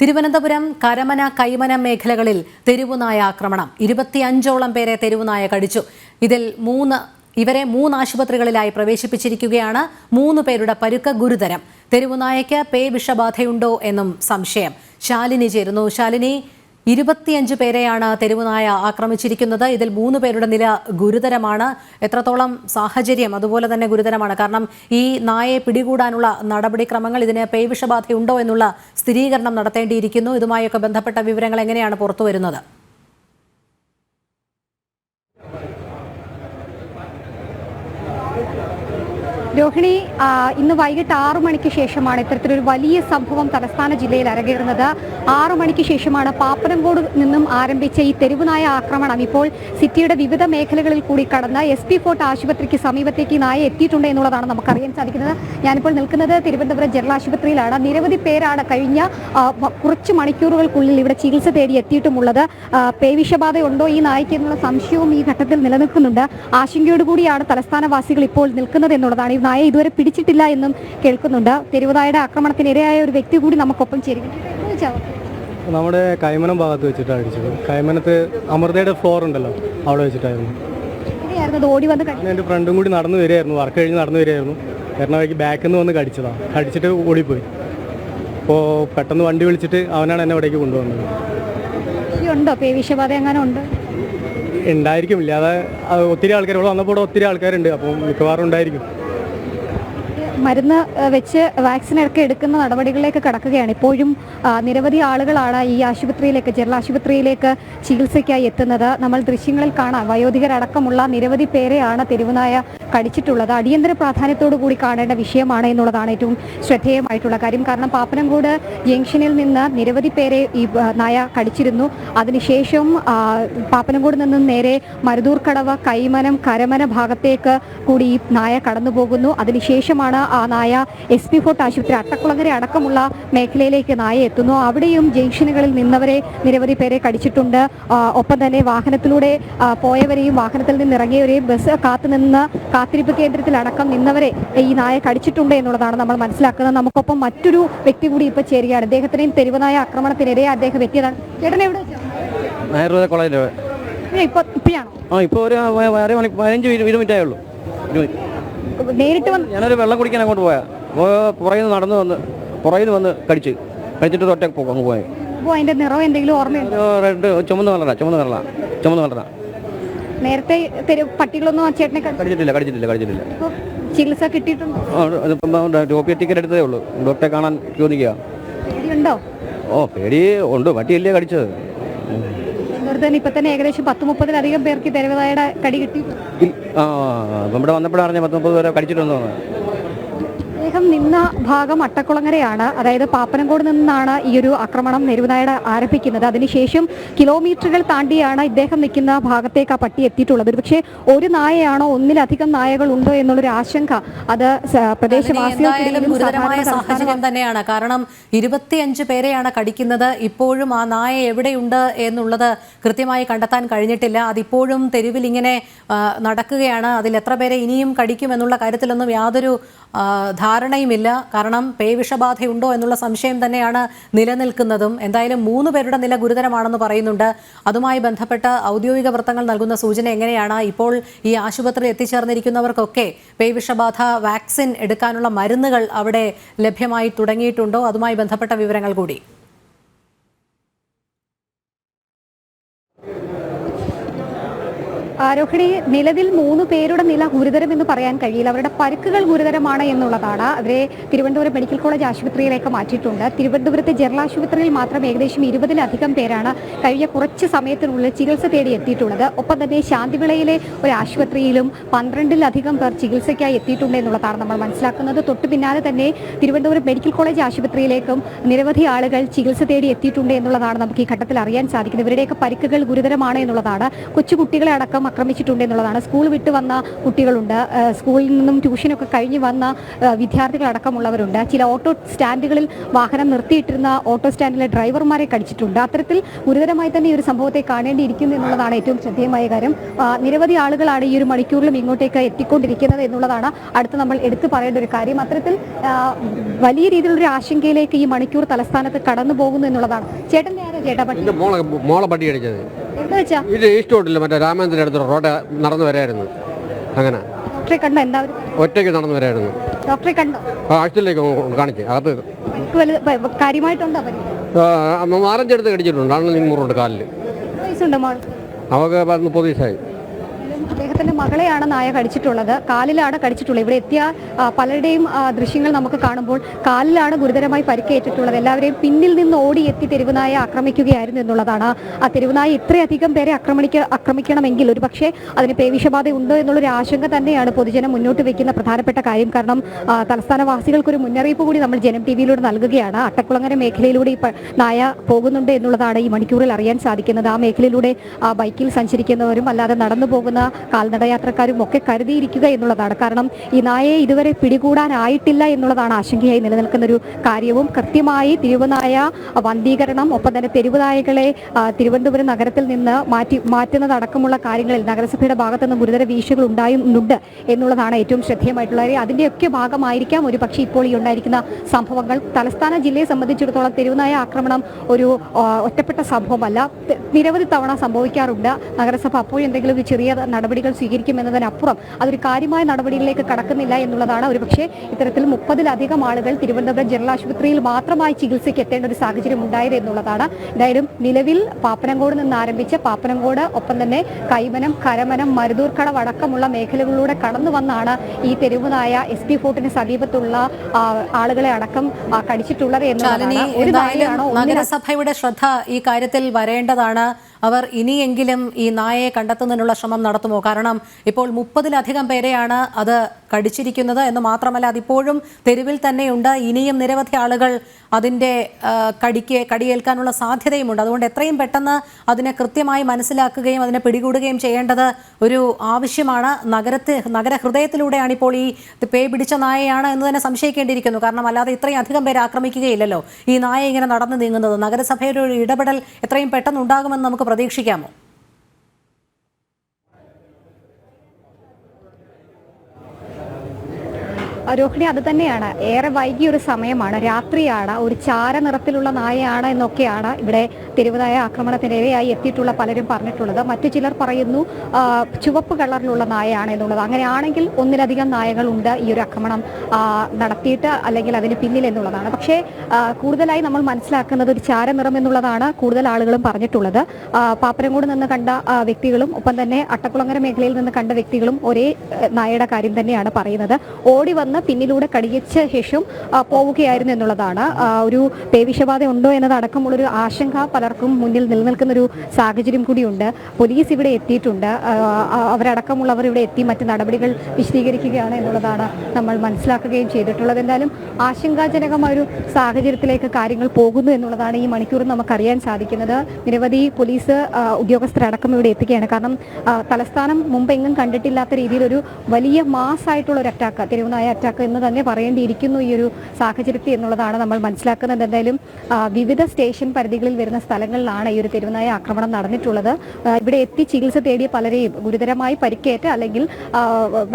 തിരുവനന്തപുരം കരമന കൈമന മേഖലകളിൽ തെരുവുനായ ആക്രമണം. ഇരുപത്തിയഞ്ചോളം പേരെ തെരുവുനായ കടിച്ചു. ഇതിൽ മൂന്ന് ഇവരെ മൂന്ന് ആശുപത്രികളിലായി പ്രവേശിപ്പിച്ചിരിക്കുകയാണ് മൂന്ന് പേരുടെ പരുക്ക് ഗുരുതരം. തെരുവുനായയ്ക്ക് പേ വിഷബാധയുണ്ടോ എന്നും സംശയം. ശാലിനി ചേരുന്നു. ശാലിനി ഇരുപത്തിയഞ്ച് പേരെയാണ് തെരുവുനായ ആക്രമിച്ചിരിക്കുന്നത്. ഇതിൽ മൂന്ന് പേരുടെ നില ഗുരുതരമാണ്. എത്രത്തോളം സാഹചര്യം അതുപോലെ തന്നെ ഗുരുതരമാണ്. കാരണം ഈ നായയെ പിടികൂടാനുള്ള നടപടിക്രമങ്ങൾ ഇതിന് പേവിഷബാധയുണ്ടോ എന്നുള്ള സ്ഥിരീകരണം നടത്തേണ്ടിയിരിക്കുന്നു. ഇതുമായൊക്കെ ബന്ധപ്പെട്ട വിവരങ്ങൾ എങ്ങനെയാണ് പുറത്തു വരുന്നത്? രോഹിണി ഇന്ന് വൈകിട്ട് ആറു മണിക്ക് ശേഷമാണ് ഇത്തരത്തിലൊരു വലിയ സംഭവം തലസ്ഥാന ജില്ലയിൽ അരങ്ങേറുന്നത്. ആറു മണിക്ക് ശേഷമാണ് പാപ്പനംകോട് നിന്നും ആരംഭിച്ച ഈ തെരുവുനായ ആക്രമണം. ഇപ്പോൾ സിറ്റിയുടെ വിവിധ മേഖലകളിൽ കൂടി കടന്ന് എസ് പി ഫോർട്ട് ആശുപത്രിക്ക് സമീപത്തേക്ക് നായ എത്തിയിട്ടുണ്ട് എന്നുള്ളതാണ് നമുക്കറിയാൻ സാധിക്കുന്നത്. ഞാനിപ്പോൾ നിൽക്കുന്നത് തിരുവനന്തപുരം ജനറൽ ആശുപത്രിയിലാണ് നിരവധി പേരാണ് കഴിഞ്ഞ കുറച്ച് മണിക്കൂറുകൾക്കുള്ളിൽ ഇവിടെ ചികിത്സ തേടി എത്തിയിട്ടുമുള്ളത്. പേവിഷബാധയുണ്ടോ ഈ നായ്ക്ക് എന്നുള്ള സംശയവും ഈ ഘട്ടത്തിൽ നിലനിൽക്കുന്നുണ്ട്. ആശങ്കയോടുകൂടിയാണ് തലസ്ഥാനവാസികൾ ഇപ്പോൾ നിൽക്കുന്നത് എന്നുള്ളതാണ് ഈ നായ ഇതുവരെ പിടിച്ചിട്ടില്ല എന്നും കേൾക്കുന്നുണ്ട്. തെരുവുനായുടെ ആക്രമണത്തിനിരയായ ഒരു വ്യക്തി കൂടി നമുക്കൊപ്പം ചേരുന്നു. നമ്മുടെ കൈമനം ഭാഗത്ത് വെച്ചിട്ടാണ് അടിച്ചത്. കൈമനത്ത് അമൃതയുടെ ഫ്ലോർ ഉണ്ടല്ലോ അവിടെ വെച്ചിട്ടായിരുന്നു. എന്റെ ഫ്രണ്ടും കൂടി നടന്നു വരികയായിരുന്നു വർക്ക് കഴിഞ്ഞ് നടന്നു വരികയായിരുന്നു. വരണ വഴിക്ക് ബാക്കിൽ നിന്ന് വന്ന് കടിച്ചതാണ് കടിച്ചിട്ട് ഓടിപ്പോയി. അപ്പോൾ പെട്ടെന്ന് വണ്ടി വിളിച്ചിട്ട് അവനാണ് എന്നെ ഇവിടേക്ക് കൊണ്ടുവന്നത്. ഉണ്ടോ? എങ്ങനെ ഉണ്ട്? ഉണ്ടായിരിക്കും. ഇല്ലാതെ ഒത്തിരി ആൾക്കാർ ഇവിടെ വന്നപ്പോൾ ഒത്തിരി ആൾക്കാരുണ്ട്. അപ്പോൾ മിക്കവാറും ഉണ്ടായിരിക്കും. മരുന്ന് വെച്ച് വാക്സിനൊക്കെ എടുക്കുന്ന നടപടികളിലേക്ക് കടക്കുകയാണ്. ഇപ്പോഴും നിരവധി ആളുകളാണ് ഈ ആശുപത്രിയിലേക്ക് ജനറൽ ആശുപത്രിയിലേക്ക് ചികിത്സയ്ക്കായി എത്തുന്നത്. നമ്മൾ ദൃശ്യങ്ങളിൽ കാണാം വയോധികരടക്കമുള്ള നിരവധി പേരെയാണ് തെരുവുനായ കടിച്ചിട്ടുള്ളത്. അടിയന്തര പ്രാധാന്യത്തോടു കൂടി കാണേണ്ട വിഷയമാണ് എന്നുള്ളതാണ് ഏറ്റവും ശ്രദ്ധേയമായിട്ടുള്ള കാര്യം. കാരണം പാപ്പനംകോട് ജംഗ്ഷനിൽ നിന്ന് നിരവധി പേരെ ഈ നായ കടിച്ചിരുന്നു. അതിനുശേഷം പാപ്പനംകോട് നിന്നും നേരെ മരുതൂർക്കടവ് കൈമനം കരമന ഭാഗത്തേക്ക് കൂടി ഈ നായ കടന്നു പോകുന്നു അതിനുശേഷമാണ് നായ എസ് പി ഫോർട്ട് ആശുപത്രി അട്ടക്കുളങ്ങര അടക്കമുള്ള മേഖലയിലേക്ക് നായ എത്തുന്നു. അവിടെയും ജംഗ്ഷനുകളിൽ നിന്നവരെ നിരവധി പേരെ കടിച്ചിട്ടുണ്ട്. ഒപ്പം തന്നെ വാഹനത്തിലൂടെ ആ, പോയവരെയും വാഹനത്തിൽ നിന്ന് ഇറങ്ങിയവരെയും ബസ് കാത്തുനിന്ന് കാത്തിരിപ്പ് കേന്ദ്രത്തിൽ അടക്കം നിന്നവരെ ഈ നായ കടിച്ചിട്ടുണ്ട് എന്നുള്ളതാണ് നമ്മൾ മനസ്സിലാക്കുന്നത്. നമുക്കൊപ്പം മറ്റൊരു വ്യക്തി കൂടി ഇപ്പൊ ചേരുകയാണ്. അദ്ദേഹത്തിനെയും തെരുവനായ ആക്രമണത്തിനിടെ അദ്ദേഹം എത്തിയതാണ്. ചേട്ടൻ എവിടെ വെച്ചാ? ആയുർവേദ കോളേജിൽ ഇപ്പൊ ഇപ്പോഴാണോ? ആ ഇപ്പോൾ ഒരു അര മണി പതിനഞ്ച് ഇരുപത് മിനിറ്റ്. നേരിട്ട് വന്ന് ഞാനൊരു വെള്ളം കുടിക്കാൻ അങ്ങോട്ട് പോയാ. അപ്പോൾ പുറകിൽ നിന്ന് നടന്നു വന്ന് പുറകിൽ വന്ന് കടിച്ച്. കടിച്ചിട്ട് തൊട്ടേ പോകും അങ്ങ് പോയി. അപ്പോ അതിന്റെ നിറം എന്തെങ്കിലും ഓർമ്മയുണ്ടോ? രണ്ട് റെഡ് ചുമന്ന കളറാ ചുമന്ന കളറാ ചുമന്ന കളറാ നേരത്തെ പട്ടികളൊന്നും ചേട്ടനെ കടിച്ചിട്ടില്ല കടിച്ചിട്ടില്ല കടിച്ചിട്ടില്ല. അപ്പോൾ ചികിത്സ കിട്ടിയിട്ടുണ്ട്? ടോപ്പിയ ടിക്കറ്റ് എടുത്തതേ ഉള്ളൂ. ഡോക്ടറെ കാണാൻ ചോദിക്കുക പേടിയുണ്ടോ? ഓ പേടി ഉണ്ട്. പട്ടിയല്ലേ കടിച്ചത്. തന്നെ ഏകദേശം പത്ത് മുപ്പതിലധികം പേർക്ക് തെരുവതായുടെ കടി കിട്ടി. നമ്മുടെ വന്നപ്പോഴാണ് പത്ത് മുപ്പത് പേരെ കടിച്ചിട്ടുണ്ടോ അദ്ദേഹം നിന്ന ഭാഗം അട്ടക്കുളങ്ങരയാണ്. അതായത് പാപ്പനംകോട് നിന്നാണ് ഈ ഒരു ആക്രമണം നെരുവുനായുടെ ആരംഭിക്കുന്നത്. അതിനുശേഷം കിലോമീറ്ററുകൾ താണ്ടിയാണ് ഇദ്ദേഹം നിൽക്കുന്ന ഭാഗത്തേക്ക് ആ പട്ടി എത്തിയിട്ടുള്ളത്. പക്ഷേ ഒരു നായയാണോ? ഒന്നിലധികം നായകൾ ഉണ്ടോ എന്നുള്ളൊരു ആശങ്ക അത് പ്രദേശവാസികൾക്കിടയിലും സാഹചര്യം തന്നെയാണ്. കാരണം ഇരുപത്തിയഞ്ച് പേരെയാണ് കടിക്കുന്നത്. ഇപ്പോഴും ആ നായ എവിടെയുണ്ട് എന്നുള്ളത് കൃത്യമായി കണ്ടെത്താൻ കഴിഞ്ഞിട്ടില്ല. അതിപ്പോഴും തെരുവിൽ ഇങ്ങനെ നടക്കുകയാണ്. അതിൽ എത്ര പേരെ ഇനിയും കടിക്കും എന്നുള്ള കാര്യത്തിലൊന്നും യാതൊരു ധാരണയുമില്ല. കാരണം പേവിഷബാധയുണ്ടോ എന്നുള്ള സംശയം തന്നെയാണ് നിലനിൽക്കുന്നതും. എന്തായാലും മൂന്ന് പേരുടെ നില ഗുരുതരമാണെന്ന് പറയുന്നുണ്ട്. അതുമായി ബന്ധപ്പെട്ട് ഔദ്യോഗിക വൃത്തങ്ങൾ നൽകുന്ന സൂചന എങ്ങനെയാണ്? ഇപ്പോൾ ഈ ആശുപത്രിയിൽ എത്തിച്ചേർന്നിരിക്കുന്നവർക്കൊക്കെ പേവിഷബാധ വാക്സിൻ എടുക്കാനുള്ള മരുന്നുകൾ അവിടെ ലഭ്യമായി തുടങ്ങിയിട്ടുണ്ടോ? അതുമായി ബന്ധപ്പെട്ട വിവരങ്ങൾ കൂടി. ആരോഹിണി നിലവിൽ മൂന്ന് പേരുടെ നില ഗുരുതരം എന്ന് പറയാൻ കഴിയില്ല. അവരുടെ പരുക്കുകൾ ഗുരുതരമാണ് എന്നുള്ളതാണ്. അവരെ തിരുവനന്തപുരം മെഡിക്കൽ കോളേജ് ആശുപത്രിയിലേക്ക് മാറ്റിയിട്ടുണ്ട്. തിരുവനന്തപുരത്തെ ജനറൽ ആശുപത്രിയിൽ മാത്രം ഏകദേശം ഇരുപതിലധികം പേരാണ് കഴിഞ്ഞ കുറച്ച് സമയത്തിനുള്ളിൽ ചികിത്സ തേടി എത്തിയിട്ടുള്ളത്. ഒപ്പം തന്നെ ശാന്തിവിളയിലെ ഒരു ആശുപത്രിയിലും പന്ത്രണ്ടിലധികം പേർ ചികിത്സയ്ക്കായി എത്തിയിട്ടുണ്ട് എന്നുള്ളതാണ് നമ്മൾ മനസ്സിലാക്കുന്നത്. തൊട്ടു പിന്നാലെ തന്നെ തിരുവനന്തപുരം മെഡിക്കൽ കോളേജ് ആശുപത്രിയിലേക്കും നിരവധി ആളുകൾ ചികിത്സ തേടി എത്തിയിട്ടുണ്ട് എന്നുള്ളതാണ് നമുക്ക് ഈ ഘട്ടത്തിൽ അറിയാൻ സാധിക്കുന്നത്. ഇവരുടെയൊക്കെ പരിക്കുകൾ ഗുരുതരമാണ് എന്നുള്ളതാണ്. കൊച്ചുകുട്ടികളെ അടക്കം ആക്രമിച്ചിട്ടുണ്ട് എന്നുള്ളതാണ്. സ്കൂൾ വിട്ട് വന്ന കുട്ടികളുണ്ട്. സ്കൂളിൽ നിന്നും ട്യൂഷനൊക്കെ കഴിഞ്ഞ് വന്ന വിദ്യാർത്ഥികളടക്കമുള്ളവരുണ്ട്. ചില ഓട്ടോ സ്റ്റാൻഡുകളിൽ വാഹനം നിർത്തിയിട്ടിരുന്ന ഓട്ടോ സ്റ്റാൻഡിലെ ഡ്രൈവർമാരെ കടിച്ചിട്ടുണ്ട്. അത്തരത്തിൽ ഗുരുതരമായി തന്നെ ഈ ഒരു സംഭവത്തെ കാണേണ്ടിയിരിക്കുന്നു എന്നുള്ളതാണ് ഏറ്റവും ശ്രദ്ധേയമായ കാര്യം. നിരവധി ആളുകളാണ് ഈ ഒരു മണിക്കൂറിലും ഇങ്ങോട്ടേക്ക് എത്തിക്കൊണ്ടിരിക്കുന്നത് എന്നുള്ളതാണ് അടുത്ത് നമ്മൾ എടുത്തു പറയേണ്ട ഒരു കാര്യം. അത്തരത്തിൽ വലിയ രീതിയിലൊരു ആശങ്കയിലേക്ക് ഈ മണിക്കൂർ തലസ്ഥാനത്ത് കടന്നു പോകുന്നു എന്നുള്ളതാണ്. ചേട്ടൻ ആരാ ചേട്ടാ മോളെ പട്ടി അടിച്ചത് എന്താ വെച്ചാ? ഇത് ഈസ്റ്റ് റോഡില്ല മറ്റേ രാമേന്ദ്രൻ അടുത്ത് റോഡ് നടന്നു വരായിരുന്നു. അങ്ങനെ. ഡോക്ടറെ കണ്ടോ എന്താ ഒറ്റയ്ക്ക് നടന്നു വരായിരുന്നു. ഡോക്ടറെ കണ്ടോ? ആ ആഴ്ചയിലേക്ക് കാണിച്ച് അകത്ത്. പരിക്ക് വലുത് പ- കാര്യമായിട്ടുണ്ടോ പരിക്ക് ആ, നാലഞ്ചെടുത്ത് കടിച്ചിട്ടുണ്ട് അണ്ണൻ മുറുണ്ട് കാലിൽ എത്ര വയസ്സുണ്ട് മോൾ അവൾക്ക് പത്ത് മുപ്പത് ദിവസമായി അദ്ദേഹത്തിന്റെ മകളെയാണ് നായ കടിച്ചിട്ടുള്ളത്. കാലിലാണ് കടിച്ചിട്ടുള്ളത്. ഇവിടെ എത്തിയ പലരുടെയും ദൃശ്യങ്ങൾ നമുക്ക് കാണുമ്പോൾ കാലിലാണ് ഗുരുതരമായി പരിക്കേറ്റിട്ടുള്ളത്. എല്ലാവരെയും പിന്നിൽ നിന്ന് ഓടി എത്തി തെരുവുനായ ആക്രമിക്കുകയായിരുന്നു എന്നുള്ളതാണ്. ആ തെരുവുനായ ഇത്രയധികം പേരെ ആക്രമിക്ക ആക്രമിക്കണമെങ്കിൽ ഒരു പക്ഷേ അതിന് പേവിഷബാധ ഉണ്ടോ എന്നുള്ളൊരു ആശങ്ക തന്നെയാണ് പൊതുജനം മുന്നോട്ട് വെക്കുന്ന പ്രധാനപ്പെട്ട കാര്യം. കാരണം തലസ്ഥാനവാസികൾക്കൊരു മുന്നറിയിപ്പ് കൂടി നമ്മൾ ജനം ടി വിയിലൂടെ നൽകുകയാണ്. അട്ടക്കുളങ്ങര മേഖലയിലൂടെ ഈ നായ പോകുന്നുണ്ട് എന്നുള്ളതാണ് ഈ മണിക്കൂറിൽ അറിയാൻ സാധിക്കുന്നത്. ആ മേഖലയിലൂടെ ബൈക്കിൽ സഞ്ചരിക്കുന്നവരും അല്ലാതെ നടന്നു പോകുന്ന കാൽനട യാത്രക്കാരും ഒക്കെ കരുതിയിരിക്കുക എന്നുള്ളതാണ്. കാരണം ഈ നായയെ ഇതുവരെ പിടികൂടാനായിട്ടില്ല എന്നുള്ളതാണ് ആശങ്കയായി നിലനിൽക്കുന്ന ഒരു കാര്യവും. കൃത്യമായി തിരുവനായ വന്ധീകരണം ഒപ്പം തന്നെ തെരുവുനായകളെ തിരുവനന്തപുരം നഗരത്തിൽ നിന്ന് മാറ്റി മാറ്റുന്നതടക്കമുള്ള കാര്യങ്ങളിൽ നഗരസഭയുടെ ഭാഗത്ത് നിന്ന് ഗുരുതര വീഴ്ചകൾ ഉണ്ടായുന്നുണ്ട് എന്നുള്ളതാണ് ഏറ്റവും ശ്രദ്ധേയമായിട്ടുള്ള കാര്യം. അതിന്റെയൊക്കെ ഭാഗമായിരിക്കാം ഒരു പക്ഷേ ഇപ്പോൾ ഈ ഉണ്ടായിരിക്കുന്ന സംഭവങ്ങൾ. തലസ്ഥാന ജില്ലയെ സംബന്ധിച്ചിടത്തോളം തെരുവുനായ ആക്രമണം ഒരു ഒറ്റപ്പെട്ട സംഭവമല്ല. നിരവധി തവണ സംഭവിക്കാറുണ്ട്. നഗരസഭ അപ്പോൾ എന്തെങ്കിലും ഒരു ചെറിയ നടപടികൾ സ്വീകരിക്കുമെന്നതിനപ്പുറം അതൊരു കാര്യമായ നടപടിയിലേക്ക് കടക്കുന്നില്ല എന്നുള്ളതാണ് ഒരുപക്ഷെ ഇത്തരത്തിൽ മുപ്പതിലധികം ആളുകൾ തിരുവനന്തപുരം ജനറൽ ആശുപത്രിയിൽ മാത്രമായി ചികിത്സയ്ക്ക് എത്തേണ്ട ഒരു സാഹചര്യം ഉണ്ടായത് എന്നുള്ളതാണ്. എന്തായാലും നിലവിൽ പാപ്പനംകോട് നിന്ന് ആരംഭിച്ച് പാപ്പനംകോട് ഒപ്പം തന്നെ കൈമനം കരമനം മരുതൂർക്കടവ് അടക്കമുള്ള മേഖലകളിലൂടെ കടന്നു വന്നാണ് ഈ തെരുവുനായ എസ് പി ഫോർട്ടിന് സമീപത്തുള്ള ആളുകളെ അടക്കം കടിച്ചിട്ടുള്ളത് എന്നുള്ളതാണ്. നഗരസഭയുടെ ശ്രദ്ധ ഈ കാര്യത്തിൽ വരേണ്ടതാണ്. അവർ ഇനിയെങ്കിലും ഈ നായയെ കണ്ടെത്തുന്നതിനുള്ള ശ്രമം നടത്തുമോ? കാരണം ഇപ്പോൾ മുപ്പതിലധികം പേരെയാണ് അത് കടിച്ചിരിക്കുന്നത് എന്ന് മാത്രമല്ല അതിപ്പോഴും തെരുവിൽ തന്നെയുണ്ട്. ഇനിയും നിരവധി ആളുകൾ അതിന്റെ കടിക്ക് കടിയേൽക്കാനുള്ള സാധ്യതയുമുണ്ട്. അതുകൊണ്ട് എത്രയും പെട്ടെന്ന് അതിനെ കൃത്യമായി മനസ്സിലാക്കുകയും അതിനെ പിടികൂടുകയും ചെയ്യേണ്ടത് ഒരു ആവശ്യമാണ്. നഗരത്തിൽ നഗരഹൃദയത്തിലൂടെയാണ് ഇപ്പോൾ ഈ പേ പിടിച്ച നായയാണ് എന്ന് തന്നെ സംശയിക്കേണ്ടിയിരിക്കുന്നു. കാരണം അല്ലാതെ ഇത്രയും അധികം പേരെ ആക്രമിക്കുകയില്ലല്ലോ ഈ നായ ഇങ്ങനെ നടന്നു നീങ്ങുന്നത്. നഗരസഭയുടെ ഒരു ഇടപെടൽ എത്രയും പെട്ടെന്ന് ഉണ്ടാകുമെന്ന് നമുക്ക് പ്രതീക്ഷിക്കാമോ? രോഹിണി അത് തന്നെയാണ്. ഏറെ വൈകിയ ഒരു സമയമാണ്. രാത്രിയാണ്. ഒരു ചാര നിറത്തിലുള്ള നായയാണ് എന്നൊക്കെയാണ് ഇവിടെ തെരുവുനായ ആക്രമണത്തിനിരയായി എത്തിയിട്ടുള്ള പലരും പറഞ്ഞിട്ടുള്ളത്. മറ്റു ചിലർ പറയുന്നു ചുവപ്പ് കളറിലുള്ള നായയാണ് എന്നുള്ളത്. അങ്ങനെയാണെങ്കിൽ ഒന്നിലധികം നായകളുണ്ട് ഈ ഒരു ആക്രമണം നടത്തിയിട്ട് അല്ലെങ്കിൽ അതിന് പിന്നിൽ എന്നുള്ളതാണ്. പക്ഷേ കൂടുതലായി നമ്മൾ മനസ്സിലാക്കുന്നത് ഒരു ചാര നിറം എന്നുള്ളതാണ് കൂടുതൽ ആളുകളും പറഞ്ഞിട്ടുള്ളത്. പാപ്പരംകോട് നിന്ന് കണ്ട വ്യക്തികളും ഒപ്പം തന്നെ അട്ടക്കുളങ്ങര മേഖലയിൽ നിന്ന് കണ്ട വ്യക്തികളും ഒരേ നായയുടെ കാര്യം തന്നെയാണ് പറയുന്നത്. ഓടി വന്ന് പിന്നിലൂടെ കടിയച്ച ശേഷം പോവുകയായിരുന്നു എന്നുള്ളതാണ്. ഒരു പേവിഷബാധ ഉണ്ടോ എന്നതടക്കമുള്ളൊരു ആശങ്ക പലർക്കും മുന്നിൽ നിലനിൽക്കുന്ന ഒരു സാഹചര്യം കൂടിയുണ്ട്. പോലീസ് ഇവിടെ എത്തിയിട്ടുണ്ട്. അവരടക്കമുള്ളവർ ഇവിടെ എത്തി മറ്റ് നടപടികൾ വിശദീകരിക്കുകയാണ് എന്നുള്ളതാണ് നമ്മൾ മനസ്സിലാക്കുകയും ചെയ്തിട്ടുള്ളത്. എന്തായാലും ആശങ്കാജനകമായ ഒരു സാഹചര്യത്തിലേക്ക് കാര്യങ്ങൾ പോകുന്നു എന്നുള്ളതാണ് ഈ മണിക്കൂർ നമുക്കറിയാൻ സാധിക്കുന്നത്. നിരവധി പോലീസ് ഉദ്യോഗസ്ഥരടക്കം ഇവിടെ എത്തുകയാണ്. കാരണം തലസ്ഥാനം തലസ്ഥാനം മുമ്പെങ്ങും കണ്ടിട്ടില്ലാത്ത രീതിയിലൊരു വലിയ മാസ് ആയിട്ടുള്ള ഒരു അറ്റാക്ക് തെരുവുനായ എന്ന് തന്നെ പറയേണ്ടിയിരിക്കുന്നു ഈ ഒരു സാഹചര്യത്തിൽ എന്നുള്ളതാണ് നമ്മൾ മനസ്സിലാക്കുന്നത്. എന്തായാലും വിവിധ സ്റ്റേഷൻ പരിധികളിൽ വരുന്ന സ്ഥലങ്ങളിലാണ് ഈ ഒരു തെരുവനായ ആക്രമണം നടന്നിട്ടുള്ളത്. ഇവിടെ എത്തി ചികിത്സ തേടിയ പലരെയും ഗുരുതരമായി പരിക്കേറ്റ് അല്ലെങ്കിൽ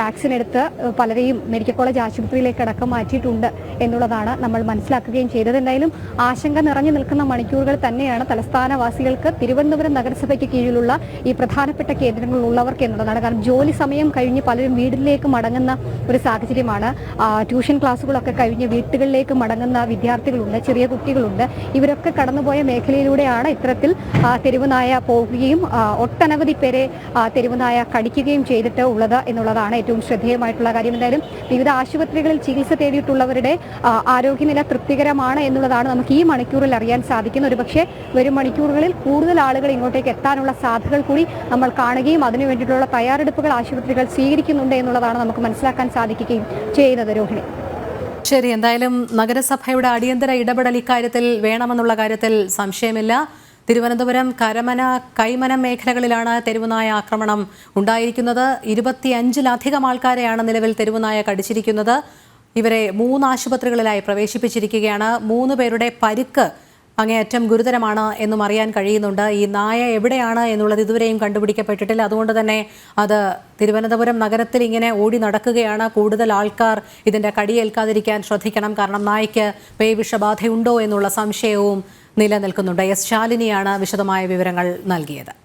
വാക്സിൻ എടുത്ത് പലരെയും മെഡിക്കൽ കോളേജ് ആശുപത്രിയിലേക്ക് അടക്കം മാറ്റിയിട്ടുണ്ട് എന്നുള്ളതാണ് നമ്മൾ മനസ്സിലാക്കുകയും ചെയ്തത്. എന്തായാലും ആശങ്ക നിറഞ്ഞു നിൽക്കുന്ന മണിക്കൂറുകൾ തന്നെയാണ് തലസ്ഥാനവാസികൾക്ക് തിരുവനന്തപുരം നഗരസഭയ്ക്ക് കീഴിലുള്ള ഈ പ്രധാനപ്പെട്ട കേന്ദ്രങ്ങളിലുള്ളവർക്ക് എന്നുള്ളതാണ്. കാരണം ജോലി സമയം കഴിഞ്ഞ് പലരും വീട്ടിലേക്ക് മടങ്ങുന്ന ഒരു സാഹചര്യമാണ് ട്യൂഷൻ ക്ലാസ്സുകളൊക്കെ കഴിഞ്ഞ് വീട്ടുകളിലേക്ക് മടങ്ങുന്ന വിദ്യാർത്ഥികളുണ്ട് ചെറിയ കുട്ടികളുണ്ട്. ഇവരൊക്കെ കടന്നുപോയ മേഖലയിലൂടെയാണ് ഇത്തരത്തിൽ തെരുവുനായ പോവുകയും ഒട്ടനവധി പേരെ തെരുവുനായ കടിക്കുകയും ചെയ്തിട്ട് ഉള്ളത് എന്നുള്ളതാണ് ഏറ്റവും ശ്രദ്ധേയമായിട്ടുള്ള കാര്യം. എന്തായാലും വിവിധ ആശുപത്രികളിൽ ചികിത്സ തേടിയിട്ടുള്ളവരുടെ ആരോഗ്യനില തൃപ്തികരമാണ് എന്നുള്ളതാണ് നമുക്ക് ഈ മണിക്കൂറിൽ അറിയാൻ സാധിക്കുന്നത്. ഒരു പക്ഷേ വരും മണിക്കൂറുകളിൽ കൂടുതൽ ആളുകൾ ഇങ്ങോട്ടേക്ക് എത്താനുള്ള സാധ്യതകൾ കൂടി നമ്മൾ കാണുകയും അതിനു വേണ്ടിയിട്ടുള്ള തയ്യാറെടുപ്പുകൾ ആശുപത്രികൾ സ്വീകരിക്കുന്നുണ്ട് എന്നുള്ളതാണ് നമുക്ക് മനസ്സിലാക്കാൻ സാധിക്കുകയും ചെയ്യുന്നത് രോഹിണി. ശരി എന്തായാലും നഗരസഭയുടെ അടിയന്തര ഇടപെടൽ ഇക്കാര്യത്തിൽ വേണമെന്നുള്ള കാര്യത്തിൽ സംശയമില്ല. തിരുവനന്തപുരം കരമന കൈമന മേഖലകളിലാണ് തെരുവുനായ ആക്രമണം ഉണ്ടായിരിക്കുന്നത്. ഇരുപത്തിയഞ്ചിലധികം ആൾക്കാരെയാണ് നിലവിൽ തെരുവുനായ കടിച്ചിരിക്കുന്നത്. ഇവരെ മൂന്ന് ആശുപത്രികളിലായി പ്രവേശിപ്പിച്ചിരിക്കുകയാണ്. മൂന്ന് പേരുടെ പരിക്ക് അങ്ങേയറ്റം ഗുരുതരമാണ് എന്നും അറിയാൻ കഴിയുന്നുണ്ട്. ഈ നായ എവിടെയാണ് എന്നുള്ളത് ഇതുവരെയും കണ്ടുപിടിക്കപ്പെട്ടിട്ടില്ല. അതുകൊണ്ട് തന്നെ അത് തിരുവനന്തപുരം നഗരത്തിൽ ഇങ്ങനെ ഓടി നടക്കുകയാണ്. കൂടുതൽ ആൾക്കാർ ഇതിന്റെ കടിയേൽക്കാതിരിക്കാൻ ശ്രദ്ധിക്കണം. കാരണം നായ്ക്ക് പേവിഷബാധയുണ്ടോ എന്നുള്ള സംശയവും നിലനിൽക്കുന്നുണ്ട്. എസ് ശാലിനിയാണ് വിശദമായ വിവരങ്ങൾ നൽകിയത്.